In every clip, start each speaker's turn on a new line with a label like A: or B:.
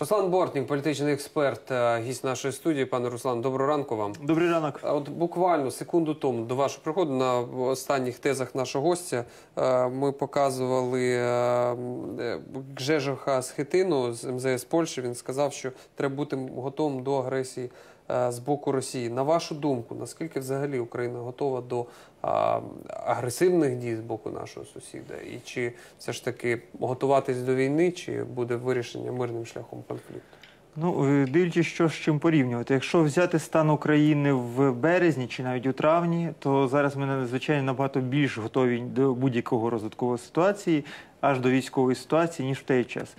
A: Руслан Бортник, політичний експерт, е, гість нашої студії. Пане Руслан, доброго ранку вам.
B: Добрий ранок.
A: От буквально секунду тому до вашого приходу на останніх тезах нашого гостя е, ми показували е, е, Гжежоха Схитину з МЗС Польщі. Він сказав, що треба бути готовим до агресії е, з боку Росії. На вашу думку, наскільки взагалі Україна готова до агресивних дій з боку нашого сусіда? І чи все ж таки готуватись до війни, чи буде вирішення мирним шляхом конфлікту?
B: Ну, е, дивлячись, що з чим порівнювати. Якщо взяти стан України в березні чи навіть у травні, то зараз ми надзвичайно набагато більш готові до будь-якого розвиткової ситуації, аж до військової ситуації, ніж в той час.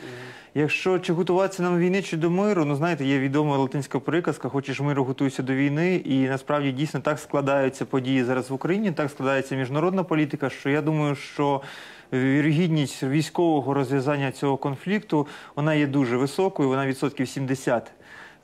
B: Якщо чи готуватися нам війни чи до миру, ну знаєте, є відома латинська приказка Хочеш миру, готуйся до війни. І насправді дійсно так складаються події зараз в Україні, так складається міжнародна політика, що я думаю, що вірогідність військового розв'язання цього конфлікту вона є дуже високою, вона відсотків 70.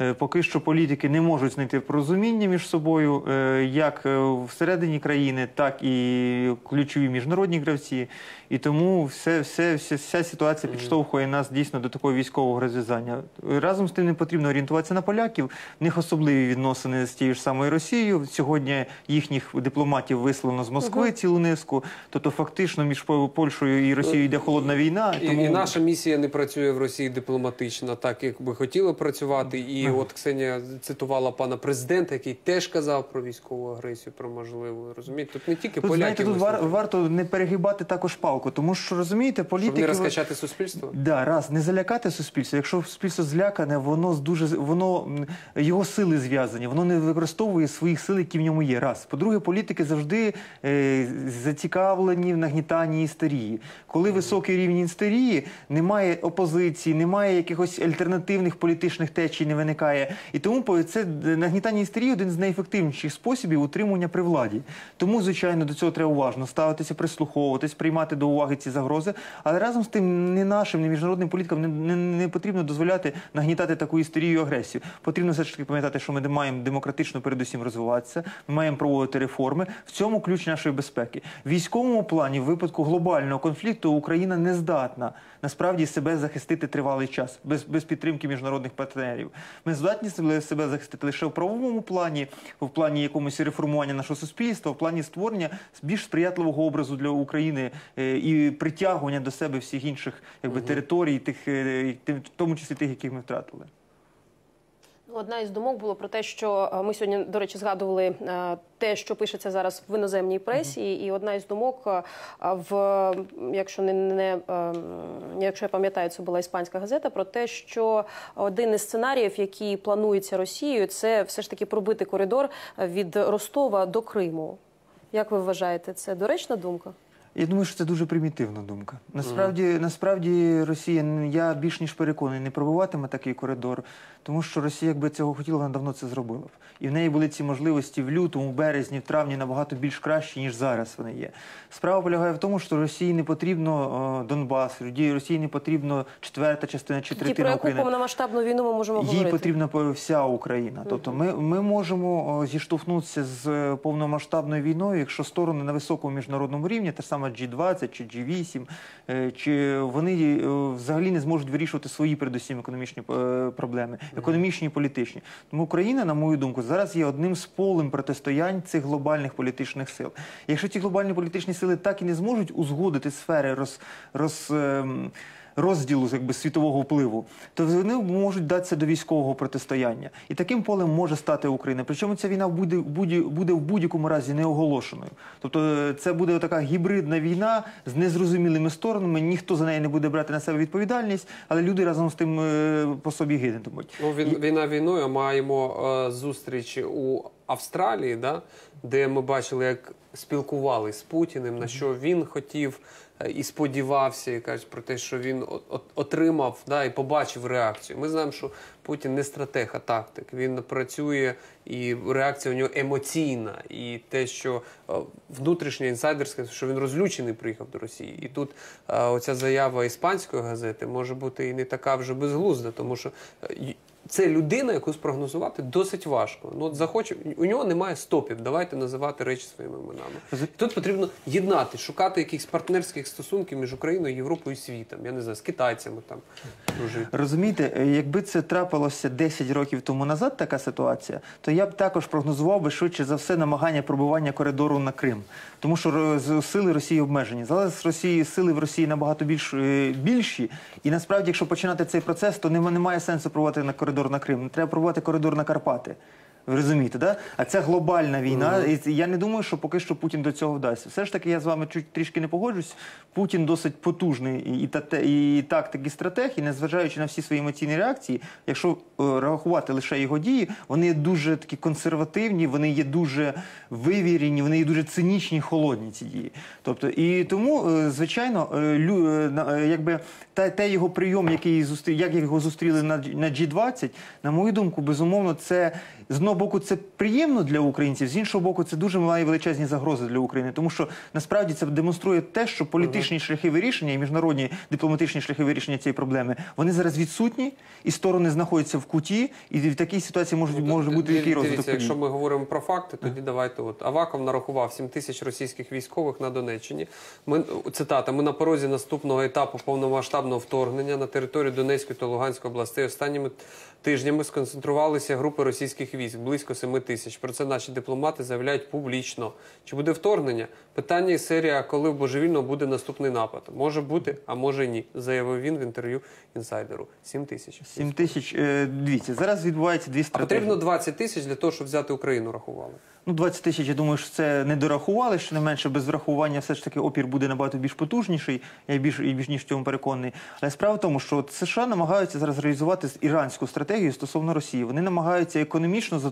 B: Е, Поки що політики не можуть знайти порозуміння між собою, е, як е, всередині країни, так і ключові міжнародні гравці. І тому все, все, вся, вся ситуація підштовхує нас дійсно до такого військового розв'язання. Разом з тим не потрібно орієнтуватися на поляків. В них особливі відносини з тією ж самою Росією. Сьогодні їхніх дипломатів вислано з Москви цілу низку. Тобто, фактично, між Польщею і Росією йде холодна війна.
A: І, і наша місія не працює в Росії дипломатично, так як би хотіли працювати. І от Ксенія цитувала пана президента, який теж казав про військову агресію, про можливу. Розумієте, тут не тільки
B: Тут,
A: поляки
B: знаєте, тут вар, варто не перегибати також палку, тому що розумієте,
A: щоб
B: політики
A: не розкачати суспільство.
B: Да, раз не залякати суспільство. Якщо суспільство злякане, воно дуже воно його сили зв'язані, воно не використовує своїх сил, які в ньому є. Раз по-друге, політики завжди е, зацікавлені в нагнітанні істерії. Коли високий рівень істерії, немає опозиції, немає якихось альтернативних політичних течій, не виникає. І тому це нагнітання істерії один з найефективніших способів утримання при владі. Тому, звичайно, до цього треба уважно ставитися, прислуховуватись, приймати до уваги ці загрози. Але разом з тим, не нашим, не міжнародним політикам не, не, не потрібно дозволяти нагнітати таку істерію і агресію. Потрібно все ж таки пам'ятати, що ми маємо демократично передусім розвиватися, ми маємо проводити реформи. В цьому ключ нашої безпеки. В військовому плані, в випадку глобального конфлікту, Україна не здатна насправді себе захистити тривалий час без, без підтримки міжнародних партнерів. Ми здатні себе себе захистити лише в правовому плані, в плані якомусь реформування нашого суспільства, в плані створення більш сприятливого образу для України е, і притягування до себе всіх інших якби, територій, тих, е, тим- в тому числі тих, яких ми втратили.
C: Одна із думок було про те, що е, ми сьогодні, до речі, згадували е, те, що пишеться зараз в іноземній пресі, і одна із думок е, в якщо не, не якщо я пам'ятаю, це була іспанська газета, про те, що один із сценаріїв, який планується Росією, це все ж таки пробити коридор від Ростова до Криму. Як ви вважаєте, це доречна думка?
B: Я думаю, що це дуже примітивна думка. Насправді, насправді Росія я більш ніж переконаний, не пробиватиме такий коридор, тому що Росія, якби цього хотіла, вона давно це зробила б. І в неї були ці можливості в лютому, в березні, в травні набагато більш кращі, ніж зараз вони є. Справа полягає в тому, що Росії не потрібно е, Донбас, Росії не потрібно четверта частина чи
C: про
B: третина
C: яку
B: України.
C: повномасштабну війну ми можемо
B: Їй потрібна по- вся Україна. Тобто ми, ми можемо о, зіштовхнутися з е, повномасштабною війною, якщо сторони на високому міжнародному рівні, та саме G20 чи G8, е, чи вони е, взагалі не зможуть вирішувати свої передусім економічні е, проблеми, економічні і політичні. Тому Україна, на мою думку, зараз є одним з полем протистоянь цих глобальних політичних сил. Якщо ці глобальні політичні сили так і не зможуть узгодити сфери роз, роз ем, розділу якби, світового впливу, то вони можуть датися до військового протистояння. І таким полем може стати Україна. Причому ця війна буде, буде, буде в будь-якому разі не оголошеною. Тобто е, це буде така гібридна війна з незрозумілими сторонами, ніхто за неї не буде брати на себе відповідальність, але люди разом з тим е, по собі гинутимуть.
A: Ну, він, війна війною. Маємо е, зустріч у Австралії, да, де ми бачили, як спілкувалися з Путіним, на що він хотів і сподівався, кажуть про те, що він от- от- отримав да, і побачив реакцію. Ми знаємо, що Путін не стратег, а тактик. Він працює, і реакція у нього емоційна. І те, що е, внутрішнє інсайдерське, що він розлючений приїхав до Росії. І тут е, оця заява іспанської газети може бути і не така вже безглузда, тому що е, це людина, яку спрогнозувати досить важко. Ну от захоче, у нього немає стопів. Давайте називати речі своїми іменами. Тут потрібно єднати, шукати якихось партнерських стосунків між Україною, Європою і світом. Я не знаю, з китайцями там дружити.
B: Розумієте, е, якби це трапилося 10 років тому назад, така ситуація, то я б також прогнозував би швидше за все намагання пробування коридору на Крим. Тому що сили Росії обмежені. Зараз Росії сили в Росії набагато більш е, більші. І насправді, якщо починати цей процес, то нема- немає сенсу проводити на коридор на Крим. не Треба пробувати коридор на Карпати. Ви розумієте, да? А це глобальна війна. І я не думаю, що поки що Путін до цього вдасться. Все ж таки, я з вами чуть трішки не погоджусь. Путін досить потужний і, і, і тактик, і стратег, і незважаючи на всі свої емоційні реакції, якщо е, рахувати лише його дії, вони є дуже такі консервативні, вони є дуже вивірені, вони є дуже цинічні, холодні ці дії. Тобто, і тому, е, звичайно, е, лю, е, е, якби та те його прийом, який зустрі, як його зустріли на, на G20, на мою думку, безумовно, це з одного боку це приємно для українців, з іншого боку, це дуже має величезні загрози для України, тому що насправді це демонструє те, що політичні шляхи вирішення і міжнародні дипломатичні шляхи вирішення цієї проблеми вони зараз відсутні, і сторони знаходяться в куті, і в такій ситуації може, може бути який розвиток
A: якщо ми говоримо про факти, тоді давайте от Аваков нарахував 7 тисяч російських військових на Донеччині. Ми цитата: ми на порозі наступного етапу повномасштабного вторгнення на територію Донецької та Луганської областей. Останніми тижнями сконцентрувалися групи російських військ близько 7 тисяч. Про це наші дипломати заявляють публічно. Чи буде вторгнення? Питання із серії, а коли в божевільно буде наступний напад? Може бути, а може ні, заявив він в інтерв'ю інсайдеру. 7 тисяч.
B: 7 тисяч, е, дивіться, зараз відбувається дві
A: А потрібно 20 тисяч для того, щоб взяти Україну, рахували.
B: Ну, 20 тисяч, я думаю, що це не дорахували, що не менше без врахування все ж таки опір буде набагато більш потужніший, я більш, і більш ніж в цьому переконаний. Але справа в тому, що США намагаються зараз реалізувати іранську стратегію стосовно Росії. Вони намагаються економічно за-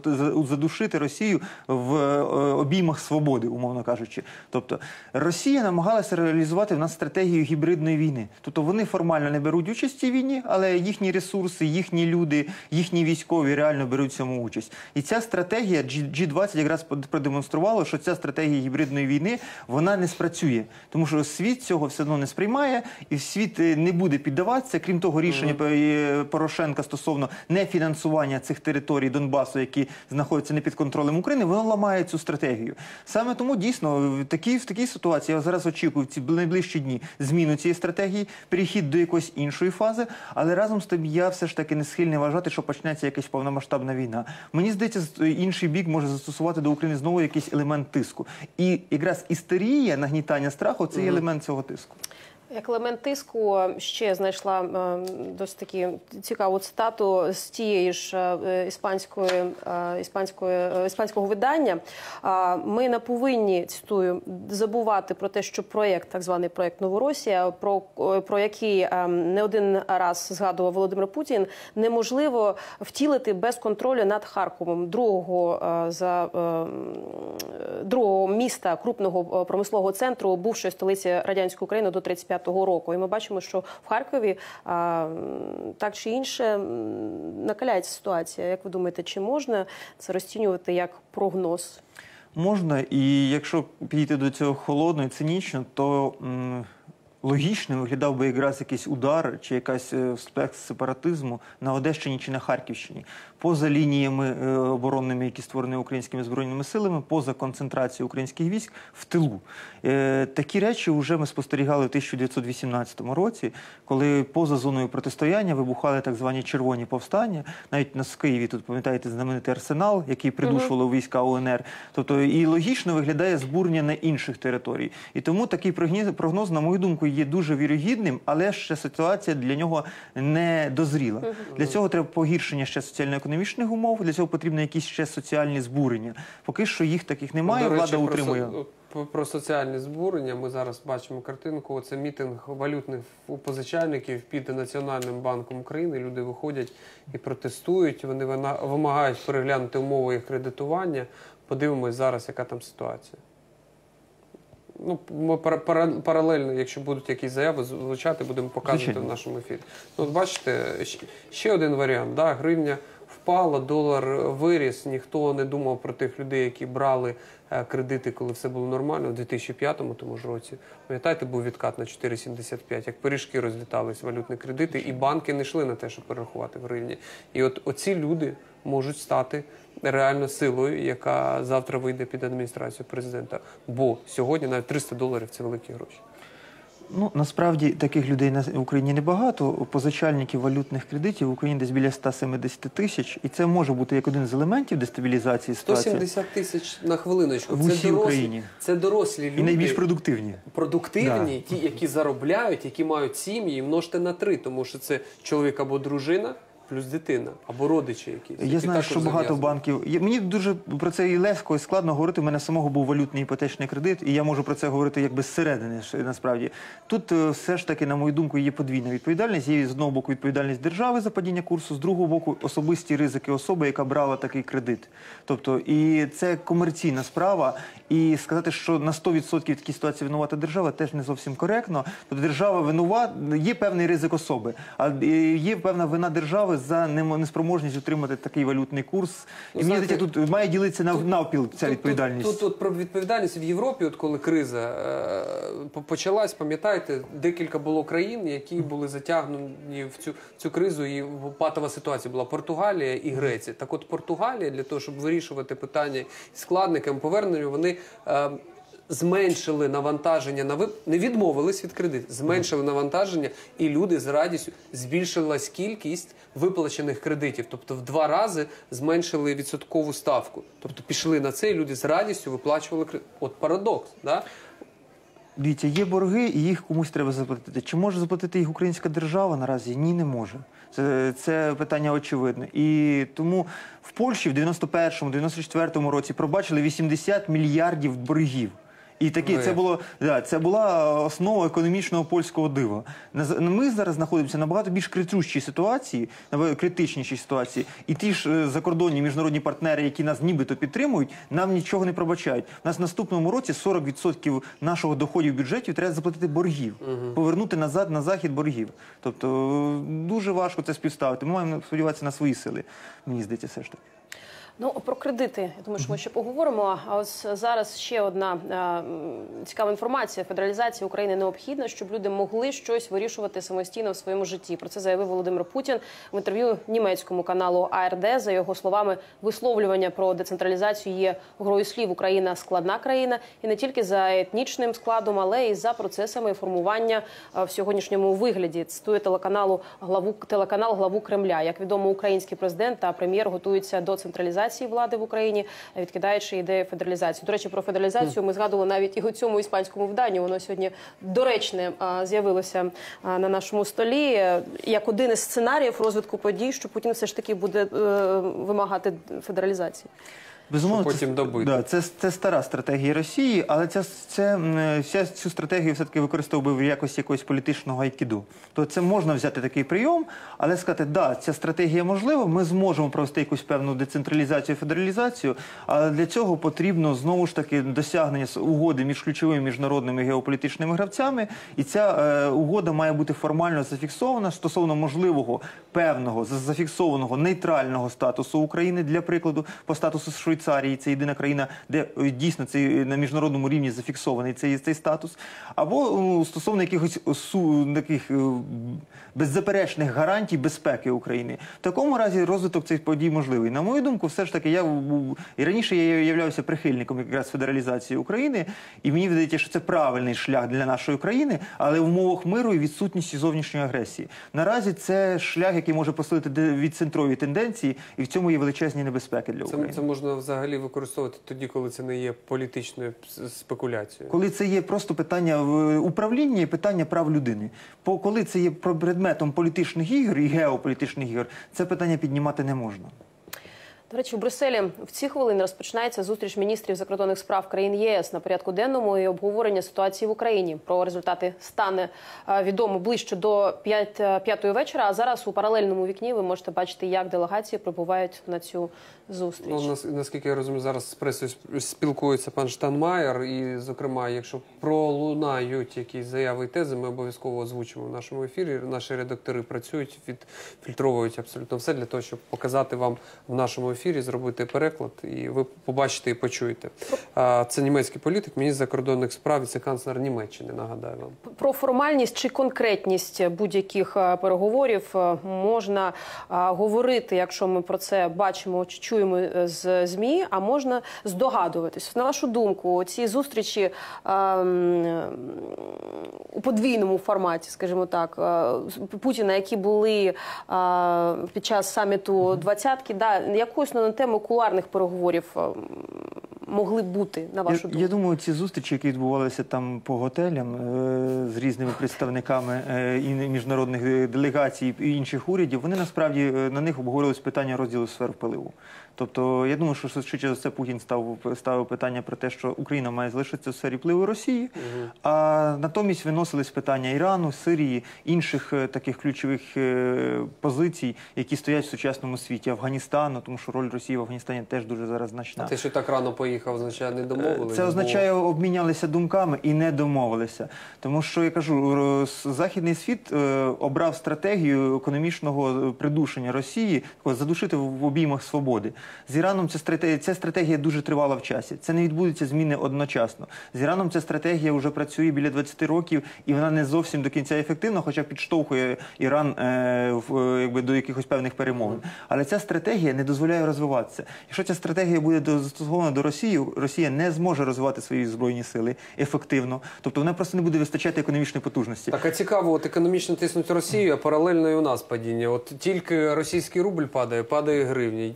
B: задушити Росію в е, обіймах свободи, умовно кажучи. Тобто Росія намагалася реалізувати в нас стратегію гібридної війни. Тобто вони формально не беруть участь в цій війні, але їхні ресурси, їхні люди, їхні військові реально беруть в цьому участь. І ця стратегія G- G20 якраз продемонструвала, що ця стратегія гібридної війни вона не спрацює, тому що світ цього все одно не сприймає, і світ е, не буде піддаватися. Крім того, рішення Порошенка стосовно нефінансування цих територій Донбасу, які знаходяться не під контролем України, воно ламає цю стратегію. Саме тому дійсно в такій, в такій ситуації я зараз очікую в ці найближчі дні зміну цієї стратегії, перехід до якоїсь іншої фази. Але разом з тим я все ж таки не схильний вважати, що почнеться якась повномасштабна війна. Мені здається, інший бік може застосувати до України знову якийсь елемент тиску. І якраз істерія, нагнітання страху це є елемент цього тиску.
C: Як елемент тиску ще знайшла е, досить таки цікаву цитату з тієї ж е, іспанської, е, іспанської, е, іспанського видання. Ми не повинні цитую забувати про те, що проєкт, так званий проєкт Новоросія, про, про який е, не один раз згадував Володимир Путін, неможливо втілити без контролю над Харковом, другого за е, другого міста крупного промислового центру, бувшої столиці радянської України до 35-го року. І ми бачимо, що в Харкові а, так чи інше накаляється ситуація. Як ви думаєте, чи можна це розцінювати як прогноз?
B: Можна, і якщо підійти до цього холодно і цинічно, то м, логічним виглядав би якраз якийсь удар чи якась е, спект сепаратизму на Одещині чи на Харківщині, поза лініями е, оборонними, які створені українськими збройними силами, поза концентрацією українських військ в тилу. Е, такі речі вже ми спостерігали в 1918 році, коли поза зоною протистояння вибухали так звані червоні повстання. Навіть нас в Києві тут пам'ятаєте знаменитий арсенал, який придушували війська УНР. Тобто і логічно виглядає збурення на інших територій. І тому такий прогноз, на мою думку, є дуже вірогідним, але ще ситуація для нього не дозріла. Для цього треба погіршення ще соціально-економічних умов. Для цього потрібно якісь ще соціальні збурення. Поки що їх таких немає.
A: До речі,
B: влада
A: про
B: утримує.
A: Про, про соціальні збурення ми зараз бачимо картинку. Це мітинг валютних позичальників під Національним банком України. Люди виходять і протестують. Вони вимагають переглянути умови їх кредитування. Подивимось зараз, яка там ситуація. Ну, ми пара- пара- паралельно, якщо будуть якісь заяви звучати, будемо показувати
B: Звичайно.
A: в нашому ефірі. Ну, от бачите, ще один варіант. Да? Гривня впало, долар виріс. Ніхто не думав про тих людей, які брали е, кредити, коли все було нормально, у 2005 тому ж році. Пам'ятаєте, був відкат на 4,75, як пиріжки розлітались валютні кредити, і банки не йшли на те, щоб перерахувати в гривні. І от оці люди можуть стати реально силою, яка завтра вийде під адміністрацію президента. Бо сьогодні навіть 300 доларів це великі гроші.
B: Ну насправді таких людей в Україні небагато. Позичальників валютних кредитів в Україні десь біля 170 тисяч, і це може бути як один з елементів дестабілізації ситуації
A: 170 тисяч на хвилиночку.
B: В
A: це
B: усій
A: дорослі,
B: Україні.
A: Це дорослі люди.
B: і найбільш продуктивні.
A: продуктивні, ті, які заробляють, які мають сім'ї, і множте на три, тому що це чоловік або дружина, плюс дитина, або родичі якісь.
B: Я
A: які
B: знаю, що багато банків. Я- Мені дуже про це і легко, і складно говорити. У мене самого був валютний іпотечний кредит, і я можу про це говорити якби зсередини. Насправді тут е, все ж таки, на мою думку, є подвійна відповідальність. Є з одного боку відповідальність держави за падіння курсу, з другого боку особисті ризики особи, яка брала такий кредит. Тобто, і це комерційна справа. І сказати, що на 100% в такій ситуації винувата держава, теж не зовсім коректно. Тобто держава винувата, є певний ризик особи, а е, є певна вина держави за неспроможність утримати такий валютний курс.
A: Ну,
B: і мені здається, тут має ділитися на навпіл ця
A: Тут-
B: відповідальність.
A: Тут, тут, тут про відповідальність в Європі, от коли криза е, почалась, пам'ятаєте, декілька було країн, які були затягнені в цю, цю кризу, і патова ситуація була Португалія і Греція. Так от Португалія для того, щоб вирішувати питання з складниками повернення, вони. Е, Зменшили навантаження на вип... не відмовились від кредиту, зменшили навантаження, і люди з радістю збільшилась кількість виплачених кредитів. Тобто в два рази зменшили відсоткову ставку. Тобто пішли на це, і люди з радістю виплачували кредит. От парадокс, да?
B: Дивіться, є борги, і їх комусь треба заплатити. Чи може заплатити їх українська держава наразі? Ні, не може. Це, це питання очевидне. І тому в Польщі в 91-му, 94-му році пробачили 80 мільярдів боргів. І такі це було да, це була основа економічного польського дива. Ми зараз знаходимося на набагато більш критущій ситуації, набагато критичнішій ситуації. І ті ж е, закордонні міжнародні партнери, які нас нібито підтримують, нам нічого не пробачають. У нас в наступному році 40% нашого доходів бюджетів треба заплатити боргів, повернути назад на захід боргів. Тобто е, дуже важко це співставити. Ми маємо сподіватися на свої сили. Мені здається, все ж таки.
C: Ну про кредити, я думаю, що ми ще поговоримо. А ось зараз ще одна е, цікава інформація. Федералізація України необхідна, щоб люди могли щось вирішувати самостійно в своєму житті. Про це заявив Володимир Путін в інтерв'ю німецькому каналу АРД. За його словами, висловлювання про децентралізацію є грою слів. Україна складна країна, і не тільки за етнічним складом, але й за процесами формування е, в сьогоднішньому вигляді. Цитує телеканалу главу телеканал главу Кремля. Як відомо, український президент та прем'єр готуються до централізації влади в Україні, відкидаючи ідею федералізації. До речі, про федералізацію ми згадували навіть і у цьому іспанському вданні. Воно сьогодні доречне з'явилося на нашому столі е, як один із сценаріїв розвитку подій, що Путін все ж таки буде е, вимагати федералізації.
B: Безумовно,
A: Щоб потім
B: це,
A: добити.
B: Да, це, це стара стратегія Росії, але ця, це, вся цю стратегію все-таки використовує в якості якогось політичного айкіду. То це можна взяти такий прийом, але сказати, да, ця стратегія можлива, ми зможемо провести якусь певну децентралізацію, федералізацію, але для цього потрібно знову ж таки досягнення угоди між ключовими міжнародними геополітичними гравцями, і ця е, угода має бути формально зафіксована стосовно можливого певного за- зафіксованого нейтрального статусу України для прикладу по статусу Швейцарії. Це єдина країна, де е, дійсно цей е, на міжнародному рівні зафіксований цей, цей статус, або ну, стосовно якихось су таких е, беззаперечних гарантій безпеки України. В такому разі розвиток цих подій можливий. На мою думку, все ж таки, я і раніше я являвся прихильником якраз федералізації України, і мені видається, що це правильний шлях для нашої країни, але в умовах миру і відсутності зовнішньої агресії. Наразі це шлях, який може посилити де- відцентрові тенденції, і в цьому є величезні небезпеки для
A: Це,
B: України.
A: це можна взагалі використовувати тоді, коли це не є політичною спекуляцією.
B: Коли це є просто питання в- управління і питання прав людини. По коли це є про- предметом політичних ігор і геополітичних ігор, це питання піднімати не можна.
C: До речі, в Брюсселі в ці хвилини розпочинається зустріч міністрів закордонних справ країн ЄС на порядку денному і обговорення ситуації в Україні. Про результати стане е, відомо ближче до п'ять- е, п'ятої вечора. А зараз у паралельному вікні ви можете бачити, як делегації прибувають на цю зустріч.
A: Ну, нас- наскільки я розумію, зараз з пресою сп- спілкується пан Штанмаєр, і, зокрема, якщо пролунають якісь заяви і тези, ми обов'язково озвучимо в нашому ефірі. Наші редактори працюють, відфільтровують абсолютно все для того, щоб показати вам в нашому ефірі, зробити переклад, і ви побачите і почуєте. Це німецький політик, міністр закордонних справ, віце-канцлер Німеччини. Нагадаю вам.
C: Про формальність чи конкретність будь-яких е, переговорів е, можна е, говорити, якщо ми про це бачимо чи чуємо е, з змі, а можна здогадуватись. На вашу думку, ці зустрічі е, у подвійному форматі, скажімо так, е, Путіна, які були е, під час саміту двадцятки, да, яку основну тему куларних переговорів е, могли бути на вашу
B: Я,
C: думку?
B: я думаю, ці зустрічі, які відбувалися там по готелям е, з різними представниками е, і міжнародних е, делегацій і інших урядів, вони насправді на них обговорювалися питання розділу сфер впливу. Тобто, я думаю, що швидше за це Путін став ставив питання про те, що Україна має залишитися в сфері впливу Росії, а натомість виносились питання Ірану, Сирії, інших таких ключових позицій, які стоять в сучасному світі, Афганістану, тому що роль Росії в Афганістані теж дуже зараз значна.
A: А те, що так рано поїхав, означає не домовились.
B: Це
A: бо-
B: означає, обмінялися думками і не домовилися. Тому що я кажу, західний світ е, обрав стратегію економічного придушення Росії, задушити в обіймах свободи. З Іраном ця стратегія, ця стратегія дуже тривала в часі. Це не відбудеться зміни одночасно. З Іраном ця стратегія вже працює біля 20 років, і вона не зовсім до кінця ефективна, хоча підштовхує Іран е, в, е, якби, до якихось певних перемовин. Але ця стратегія не дозволяє розвиватися. Якщо ця стратегія буде застосована до Росії, Росія не зможе розвивати свої збройні сили ефективно. Тобто вона просто не буде вистачати економічної потужності.
A: Так, а цікаво, от економічно тиснуть Росію, а паралельно і у нас падіння. От тільки російський рубль падає, падає гривня.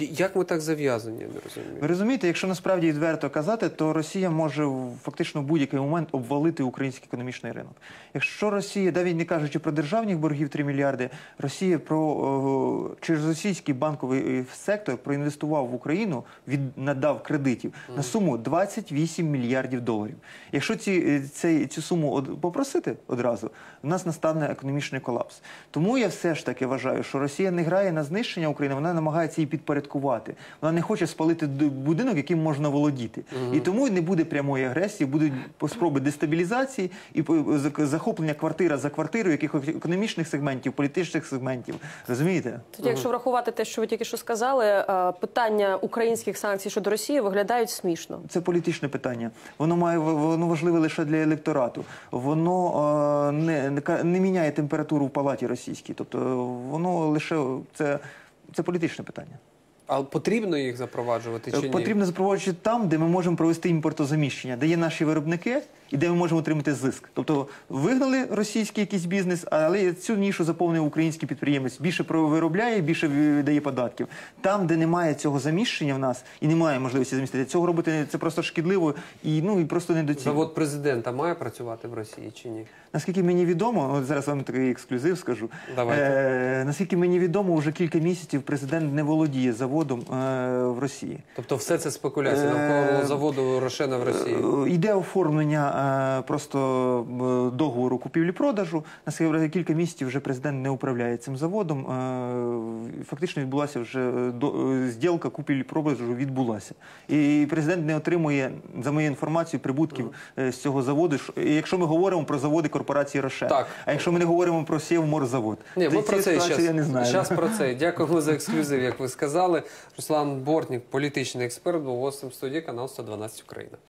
A: Як ми так зав'язані, не розумію.
B: Ви розумієте, якщо насправді відверто казати, то Росія може фактично в будь-який момент обвалити український економічний ринок. Якщо Росія, навіть не кажучи про державних боргів 3 мільярди, Росія про о, через російський банковий е, сектор проінвестував в Україну, від надав кредитів на суму 28 мільярдів доларів. Якщо ці, е, цей, цю суму од, попросити одразу, у нас настане економічний колапс. Тому я все ж таки вважаю, що Росія не грає на знищення України, вона намагається її підпорядкувати. Вона не хоче спалити будинок, яким можна володіти. І тому не буде прямої агресії, будуть спроби дестабілізації і по- захоплення квартира за квартирою, якихось економічних сегментів, політичних сегментів. Розумієте?
C: Тоді, якщо врахувати те, що ви тільки що сказали, е, питання українських санкцій щодо Росії виглядають смішно.
B: Це політичне питання. Воно має воно важливе лише для електорату. Воно е, не, не, міняє температуру в палаті російській. Тобто е, воно лише це, це політичне питання.
A: А потрібно їх запроваджувати чи ні?
B: Потрібно запроваджувати там, де ми можемо провести імпортозаміщення, де є наші виробники і де ми можемо отримати зиск. Тобто вигнали російський якийсь бізнес, але цю нішу заповнив український підприємець. Більше виробляє, більше дає податків. Там, де немає цього заміщення в нас і немає можливості замістити, цього робити це просто шкідливо і ну і просто недоцільно.
A: Завод президента має працювати в Росії чи ні?
B: Наскільки мені відомо, от зараз вам такий ексклюзив скажу.
A: Давайте.
B: Е, наскільки мені відомо, вже кілька місяців президент не володіє заводом е, в Росії.
A: Тобто все це спекуляція
B: Е,
A: навколо заводу Рошена в Росії.
B: Е, Йде оформлення е, просто е, договору купівлі-продажу. Наскільки кілька місяців вже президент не управляє цим заводом. Е, Фактично відбулася вже зділка купівлі-продажу відбулася. І президент не отримує, за моєю інформацією, прибутків з цього заводу. Що- Якщо ми говоримо про заводи корпорації Рошен.
A: Так.
B: А якщо ми не говоримо про Сєвморзавод,
A: Ні, ми про це щас,
B: я не знаю.
A: щас про це. Дякуємо за ексклюзив, як ви сказали. Руслан Бортнік, політичний експерт, був гостем студії канал 112 Україна.